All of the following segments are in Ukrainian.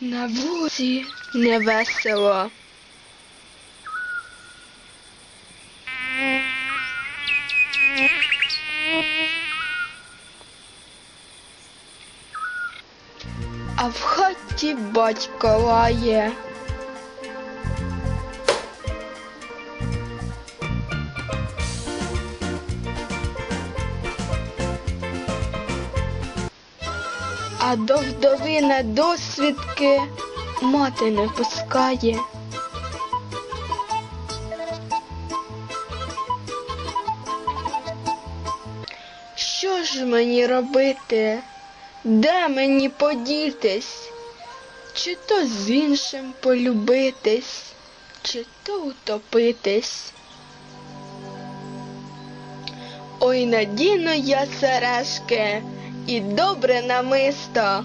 дорозі не весело. А в хаті батько лає. А до вдови на досвідки мати не пускає. Що ж мені робити? Де мені подітись? Чи то з іншим полюбитись, чи то утопитись? Ой, надіну я сережки і добре намисто.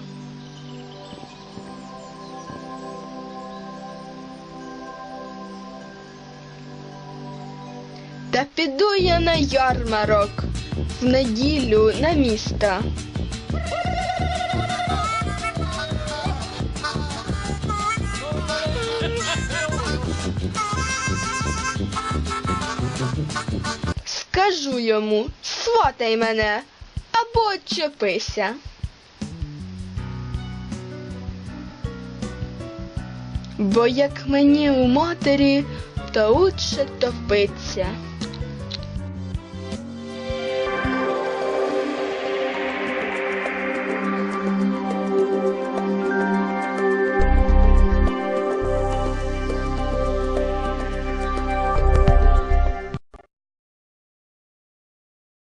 Та піду я на ярмарок в неділю на місто. Скажу йому, сватай мене або чепися. Бо як мені у матері, то лучше топиться.